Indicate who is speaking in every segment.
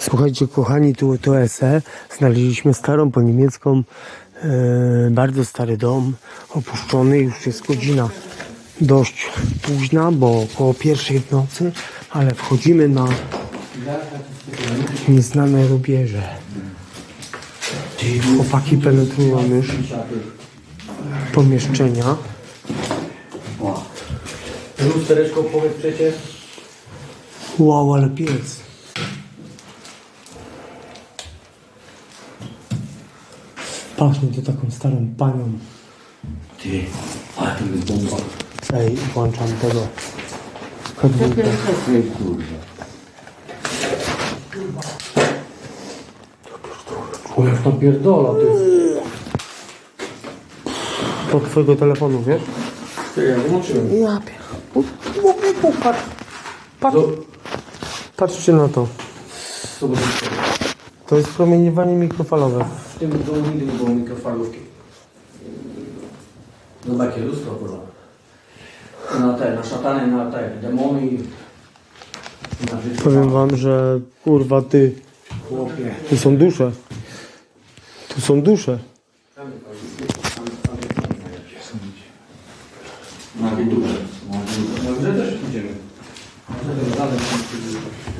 Speaker 1: Słuchajcie, kochani, tu to SE. Znaleźliśmy starą po niemiecką, e, bardzo stary dom, opuszczony. Już jest godzina dość późna, bo około pierwszej w nocy, ale wchodzimy na nieznane rubieże. Chłopaki penetrują już pomieszczenia.
Speaker 2: Lustereczko powiedz przecież.
Speaker 1: Wow, ale piec. Pachnie to taką starą panią.
Speaker 2: Ty, ale to jest bomba.
Speaker 1: Ej, włączam tego. Kadłubę.
Speaker 2: O, jak to pierdola, ty.
Speaker 1: Od twojego telefonu, wiesz?
Speaker 2: Ty, ja wyłączyłem.
Speaker 1: Ja pier... Patrz. Patrz. Patrzcie na to.
Speaker 2: Co będzie?
Speaker 1: To jest promieniowanie mikrofalowe.
Speaker 2: W tym domu nigdy nie było mikrofalówki. Zobacz, jakie lustro, kurwa. Na te, na szatany, na te, demony i... Na.
Speaker 1: Powiem wam, że kurwa ty,
Speaker 2: Chłopie.
Speaker 1: tu są dusze. Tu są dusze.
Speaker 2: Na górze. Na też idziemy.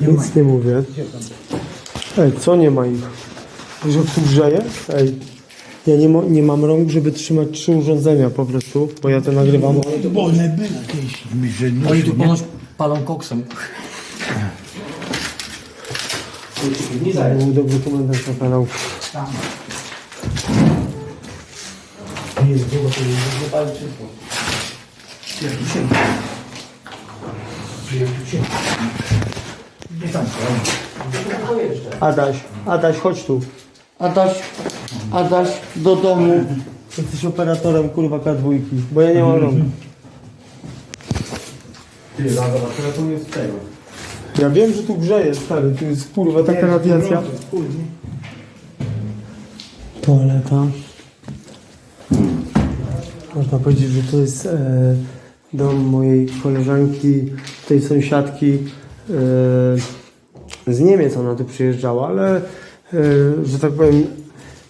Speaker 1: Nic nie mówię. Ej, co nie ma ich? Że tu grzeje? Ej, ja nie, mo- nie mam rąk, żeby trzymać trzy urządzenia po prostu, bo ja to nagrywam.
Speaker 3: Bo one były jakieś mi,
Speaker 2: Oni tu ponoć palą koksem. Nie
Speaker 1: To był dobry komentarz na kanał. Adaś, Adaś, chodź tu.
Speaker 3: Adaś, Adaś do domu.
Speaker 1: Jesteś operatorem kurwa K2, bo ja nie mam rąk.
Speaker 2: Ty, dobra, telefon jest tego.
Speaker 1: Ja wiem, że tu grzeje, stary, tu jest kurwa taka radiacja. Toaleta. Można powiedzieć, że to jest e, dom mojej koleżanki, tej sąsiadki z Niemiec. Ona tu przyjeżdżała, ale e, że tak powiem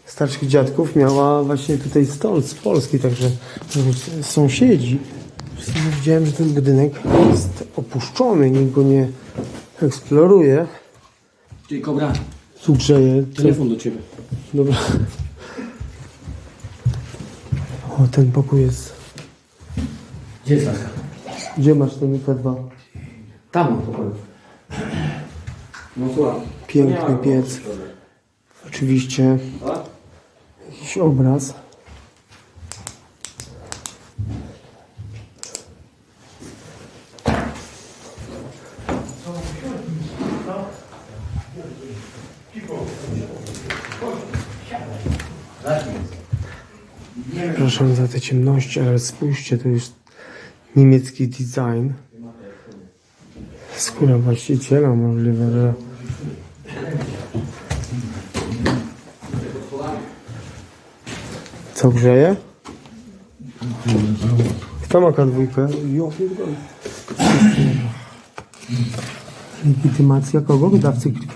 Speaker 1: starszych dziadków miała właśnie tutaj stąd, z Polski, także sąsiedzi. Widziałem, że ten budynek jest opuszczony, nikt go nie eksploruje.
Speaker 2: Ty, Kobra,
Speaker 1: Tu grzeje.
Speaker 2: Telefon do ciebie.
Speaker 1: Dobra. O, ten pokój jest.
Speaker 2: Gdzie jest?
Speaker 1: Gdzie masz ten K2?
Speaker 2: Tam, w pokoju. No.
Speaker 1: Piękny piec. Oczywiście jakiś obraz. Przepraszam za te ciemności, ale spójrzcie, to jest niemiecki design. Skóra właściciela możliwe, że Co grzeje? Kto ma kadwójkę? Legitymacja kogo? Wydawcy krwi.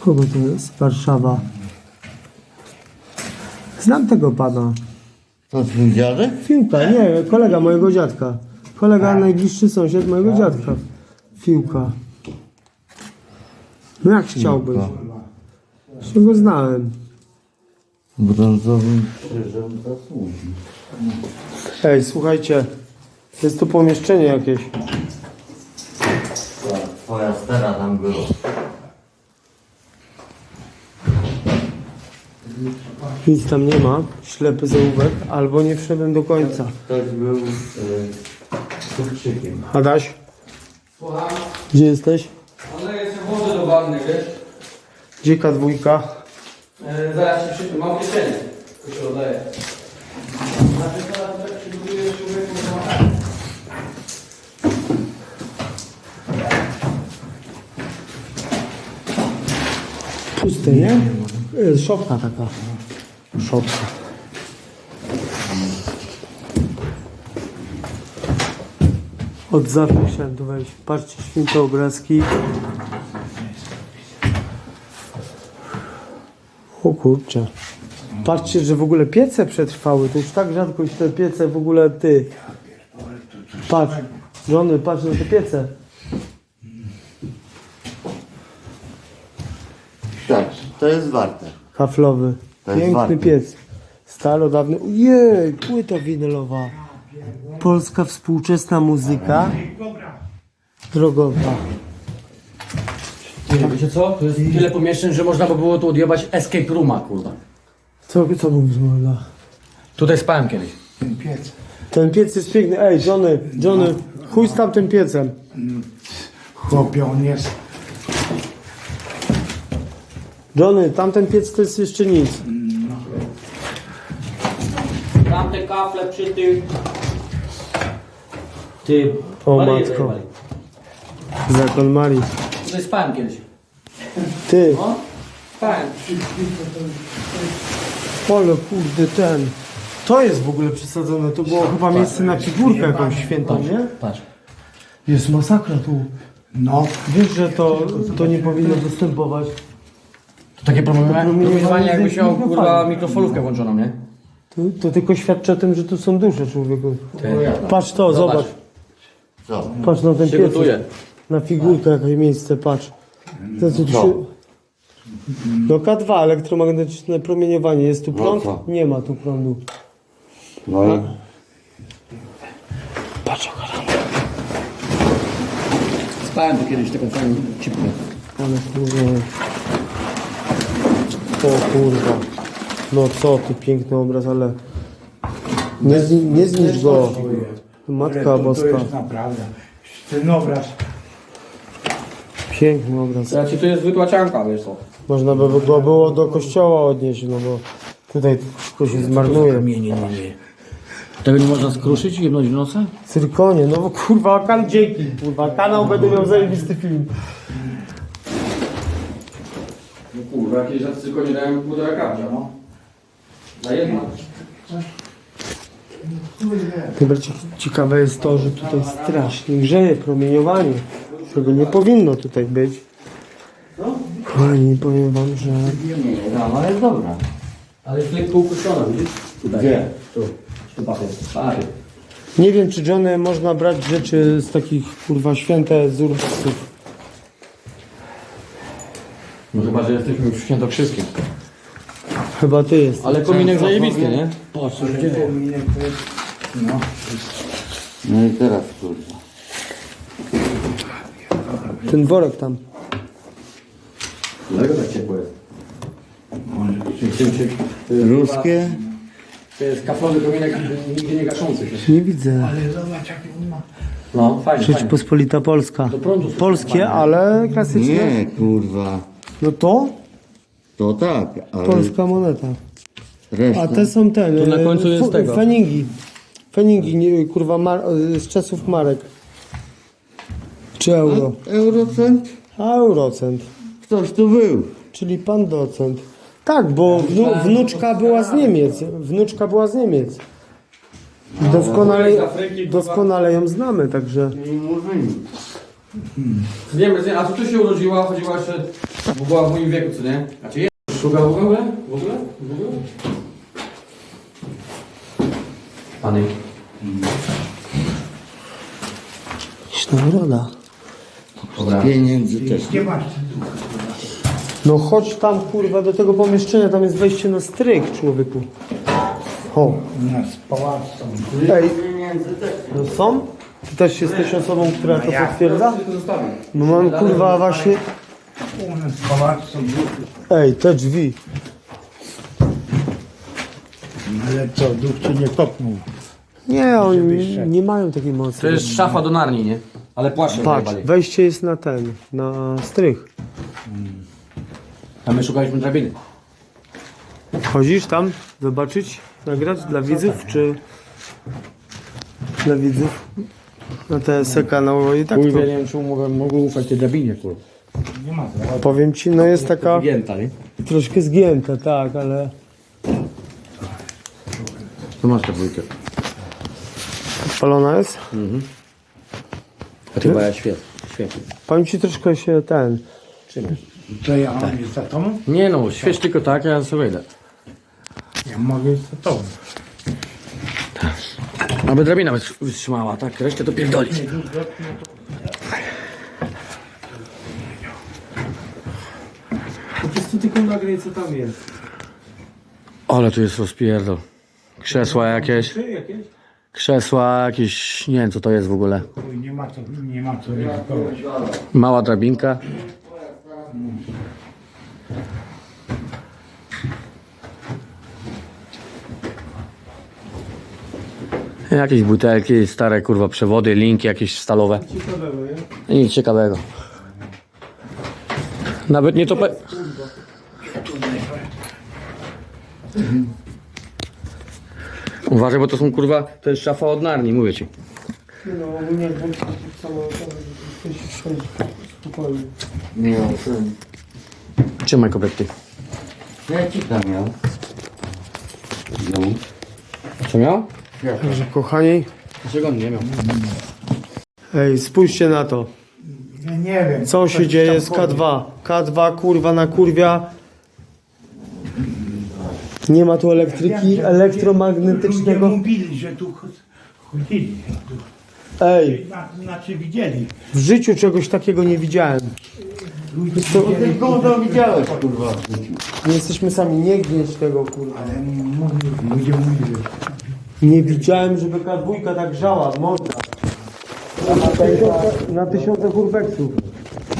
Speaker 1: Kogo to jest? Warszawa. Znam tego pana.
Speaker 3: To twój dziadek?
Speaker 1: Fiłka, nie, kolega mojego dziadka. Kolega, najbliższy sąsiad mojego dziadka. Fiłka. No jak chciałbyś? Jeszcze go znałem.
Speaker 3: Brązowym krzyżem zasługi.
Speaker 1: Ej, słuchajcie, jest tu pomieszczenie jakieś.
Speaker 3: Twoja stara tam była.
Speaker 1: Nic tam nie ma, ślepy zaułek, albo nie wszedłem do końca.
Speaker 3: Ktoś był e, kurczykiem.
Speaker 1: Adaś,
Speaker 2: Słucham.
Speaker 1: gdzie jesteś?
Speaker 2: Ale jest wody do wanny, wiesz?
Speaker 1: Gdzie K2?
Speaker 2: E, zaraz ci przypnę, mam kieszenie. To się oddaje. Znaczy teraz jak się buduje człowieku.
Speaker 1: Puste, nie? E, Szopka taka. Szopka. Od zawsze chciałem tu wejść. Patrzcie, święte obrazki. O kurczę. Patrzcie, że w ogóle piece przetrwały. To już tak rzadko się te piece w ogóle ty. Patrz, żony, patrz na te piece.
Speaker 3: Tak, to jest warte.
Speaker 1: Kaflowy. Piękny piec. Staro dawny. Ojej, płyta winylowa. Polska współczesna muzyka. Drogowa.
Speaker 2: Ty, wiecie co? To jest tyle pomieszczeń, że można by było tu odjebać escape rooma, kurwa.
Speaker 1: Co, co mówisz, Morda?
Speaker 2: Tutaj spałem kiedyś.
Speaker 4: Ten piec.
Speaker 1: Ten piec jest piękny. Ej, Johnny, Johnny, chuj z tamtym piecem.
Speaker 4: Chłopie, on jest.
Speaker 1: Johnny, tamten piec to jest jeszcze nic.
Speaker 2: Tamte kafle przy tych... Ty...
Speaker 1: O,
Speaker 2: Maryję
Speaker 1: matko.
Speaker 2: zajebali.
Speaker 1: Zakon Marii.
Speaker 2: Tutaj spałem kiedyś.
Speaker 1: Ty,
Speaker 2: No? Spałem.
Speaker 1: ale kurde ten. To jest w ogóle przesadzone. To było chyba miejsce na figurkę jakąś świętą, nie?
Speaker 2: Patrz.
Speaker 1: Jest masakra tu.
Speaker 4: No,
Speaker 1: Wiesz, że to, to nie powinno występować.
Speaker 2: To takie promieniowanie,
Speaker 1: promieniowanie
Speaker 2: jakbyś miał
Speaker 1: mikrofonu.
Speaker 2: kurwa mikrofalówkę włączoną, nie?
Speaker 1: To, to tylko świadczy o tym, że tu są dusze człowieku. Patrz to,
Speaker 2: Zobacz.
Speaker 1: Zobacz.
Speaker 3: Co?
Speaker 1: Patrz na ten
Speaker 2: Się gotuje.
Speaker 1: Na figurkę jakieś miejsce, patrz. To, co tu
Speaker 3: Co?
Speaker 1: się... No K2, elektromagnetyczne promieniowanie. Jest tu prąd?
Speaker 3: co?
Speaker 1: Nie ma tu prądu.
Speaker 3: No i
Speaker 1: Patrz, jaka
Speaker 2: Spałem tu kiedyś taką fajną cipkę.
Speaker 1: Ale kurwa. O kurwa. No co ty, piękny obraz, ale... Nie, zni- nie zniszcz go. Matka
Speaker 4: to, to
Speaker 1: Boska.
Speaker 4: jest naprawdę. Ten obraz.
Speaker 1: Piękny obraz.
Speaker 2: Znaczy tu jest wytłaczanka, wiesz co?
Speaker 1: Można by go było do kościoła odnieść, no bo tutaj wszystko się zmarnuje.
Speaker 2: Nie, nie, nie, nie. Tego nie można skruszyć i jebnąć w nosem?
Speaker 1: Cyrkonie, no bo kurwa, kan dzięki, kurwa, kanał będę miał zajebisty film.
Speaker 2: No kurwa, jakieś raz tylko nie dałem półtora kapcia, no. Na jedno.
Speaker 1: Tym bardziej ciekawe jest to, że tutaj strasznie grzeje promieniowanie, czego nie powinno tutaj być. Kochani, powiem wam, że
Speaker 3: no, no jest dobra.
Speaker 2: Ale jest lekko upuszczona, widzisz? Tutaj.
Speaker 3: Gdzie?
Speaker 2: Tu. Tu papie. Pary.
Speaker 1: nie wiem, czy Johnny można brać rzeczy z takich kurwa święte z urbsów.
Speaker 2: No chyba, że jesteśmy już świętokrzyskim.
Speaker 1: Chyba ty jest.
Speaker 2: Ale kominek zajebisty, nie? Co się dzieje.
Speaker 4: Jest. No,
Speaker 3: No i teraz kurwa.
Speaker 1: Ten worek tam.
Speaker 2: Dlaczego tak ciepło jest?
Speaker 3: Ruskie?
Speaker 2: To jest kaflowy kominek nigdy nie gaszący się.
Speaker 1: Nie widzę.
Speaker 4: Ale zobacz, jaki on ma.
Speaker 2: No, fajnie, fajnie.
Speaker 1: Rzeczpospolita Polska.
Speaker 2: Do prądu
Speaker 1: Polskie, ale klasyczne.
Speaker 3: Nie, kurwa.
Speaker 1: No to
Speaker 3: To tak, ale
Speaker 1: polska moneta.
Speaker 3: Reszta...
Speaker 1: A te są ten.
Speaker 2: Tu na końcu jest tego.
Speaker 1: Feningi. Feningi, nie, kurwa, mar, z czasów marek. Czy euro?
Speaker 3: Eurocent?
Speaker 1: A eurocent.
Speaker 3: Ktoś tu był.
Speaker 1: Czyli pan docent. Tak, bo wnu, wnuczka była z Niemiec. Wnuczka była z Niemiec. Doskonale, doskonale ją znamy, także.
Speaker 3: Murzyni.
Speaker 2: Niemiec, nie? A co tu się urodziła? Chodziła jeszcze, bo była w moim wieku, co nie? A czy jest? Szuga w ogóle? W ogóle? W ogóle? Pany.
Speaker 1: Jakaś nagroda.
Speaker 2: Dobra.
Speaker 3: Pieniędzy też.
Speaker 4: Nie masz.
Speaker 1: No chodź tam, kurwa, do tego pomieszczenia, tam jest wejście na stryk, człowieku. O,
Speaker 4: U nas pałac są.
Speaker 1: ej, no są? Ty też jesteś osobą, która to potwierdza?
Speaker 2: Tylko zostawię.
Speaker 1: No mam, kurwa, właśnie... Ej, te drzwi.
Speaker 4: Ale co, duch cię nie kopnął.
Speaker 1: Nie, oni
Speaker 4: szedł.
Speaker 1: nie mają takiej mocy.
Speaker 2: To jest szafa do Narni, nie? Ale płaszczem
Speaker 1: Patrz, wejście jest na ten, na strych.
Speaker 2: A my szukaliśmy drabiny.
Speaker 1: Chodzisz tam zobaczyć, nagrać dla widzów, czy dla widzów? Na TSE kanał i tak to,
Speaker 2: Kurwa, nie wiem, czy mogę, mogę ufać tej drabinie, kurwa.
Speaker 4: Nie ma zaraz.
Speaker 1: powiem ci, no jest taka
Speaker 2: Wygięta, nie?
Speaker 1: troszkę zgięta, tak, ale
Speaker 2: To masz tę dwójkę.
Speaker 1: spalona jest.
Speaker 2: A ty chyba ja świet. Świetnie.
Speaker 1: Powiem ci troszkę się ten,
Speaker 2: Trzymaj.
Speaker 4: Co ja mam jest za tobą?
Speaker 2: Nie no, świeć tylko tak, ja sobie idę.
Speaker 4: Ja mogę jest za tobą.
Speaker 2: Aby drabina wys- wytrzymała, tak? Resztę to pierdolić.
Speaker 1: Po prostu tylko nagraj co tam jest.
Speaker 2: Ale tu jest rozpierdol. Krzesła jakieś,
Speaker 1: Czy jakieś?
Speaker 2: krzesła jakieś, nie wiem co to jest w ogóle.
Speaker 4: Nie ma co, nie ma co ryzykować.
Speaker 2: Mała drabinka. Jakieś butelki, stare kurwa przewody, linki jakieś stalowe.
Speaker 1: Ciekawego, nie?
Speaker 2: Nic ciekawego. Nawet nie to. Pe- Uważaj, bo to są kurwa, to jest szafa od narni, mówię ci.
Speaker 1: Nie no, ogólnie włączyć samo, to coś wchodzi spokojnie.
Speaker 3: Nie, ten.
Speaker 2: Trzymaj kobiety.
Speaker 3: Ja ci tam miał. No.
Speaker 2: Co miał?
Speaker 1: Także kochani,
Speaker 2: Czego on nie miał?
Speaker 1: ej, spójrzcie na to.
Speaker 4: Ja nie wiem.
Speaker 1: Co się dzieje z
Speaker 4: powie.
Speaker 1: K2? K2 kurwa na kurwia. Nie ma tu elektryki
Speaker 4: Ludzie
Speaker 1: elektromagnetycznego.
Speaker 4: mówili, że tu chodzili.
Speaker 1: Ej,
Speaker 4: Na- Znaczy widzieli.
Speaker 1: w życiu czegoś takiego nie widziałem.
Speaker 4: Ludzie widzieli.
Speaker 3: gówno widziałeś, kurwa. w życiu.
Speaker 1: Nie jesteśmy sami, nie gnieć tego kurwa.
Speaker 4: Ale mówili, ludzie mówili.
Speaker 1: Nie widziałem, żeby K2 tak grzała w morza. Na tysiące, na tysiące urbeksów.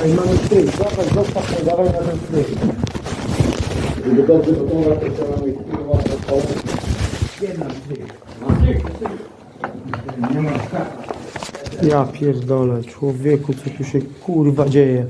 Speaker 1: Ej, mamy stryk, zostaw mnie, dawaj na ten stryk.
Speaker 2: Żeby dobrze gotować, to kurwa
Speaker 4: Jedna stryk. Nie ma.
Speaker 1: Ja pierdolę, człowieku, co tu się kurwa dzieje.